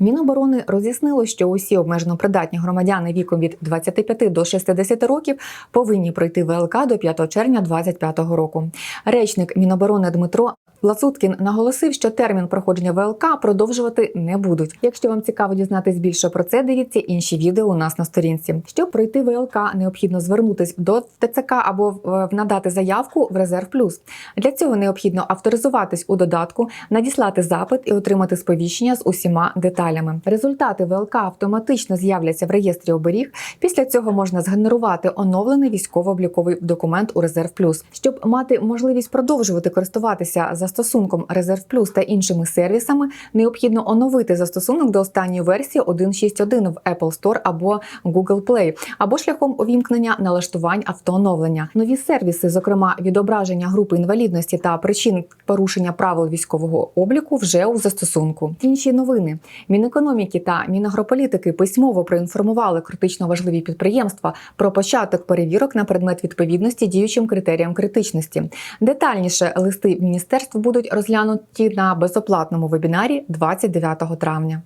Міноборони роз'яснило, що усі обмежено придатні громадяни віком від 25 до 60 років повинні пройти ВЛК до 5 червня 2025 року. Речник Міноборони Дмитро Лацуткін наголосив, що термін проходження ВЛК продовжувати не будуть. Якщо вам цікаво дізнатись більше про це, дивіться інші відео у нас на сторінці. Щоб пройти ВЛК, необхідно звернутись до ТЦК або е, надати заявку в Резерв Плюс. Для цього необхідно авторизуватись у додатку, надіслати запит і отримати сповіщення з усіма деталями. Результати ВЛК автоматично з'являться в реєстрі оберіг. Після цього можна згенерувати оновлений військово-обліковий документ у Резерв Плюс. Щоб мати можливість продовжувати користуватися застосунком Резерв Плюс та іншими сервісами, необхідно оновити застосунок до останньої версії 1.6.1 в Apple Store або Google Play, або шляхом увімкнення налаштувань автооновлення. Нові сервіси, зокрема відображення групи інвалідності та причин порушення правил військового обліку, вже у застосунку. Інші новини Мінекономіки та Мінагрополітики письмово проінформували критично важливі підприємства про початок перевірок на предмет відповідності діючим критеріям критичності. Детальніше листи міністерств будуть розглянуті на безоплатному вебінарі 29 травня.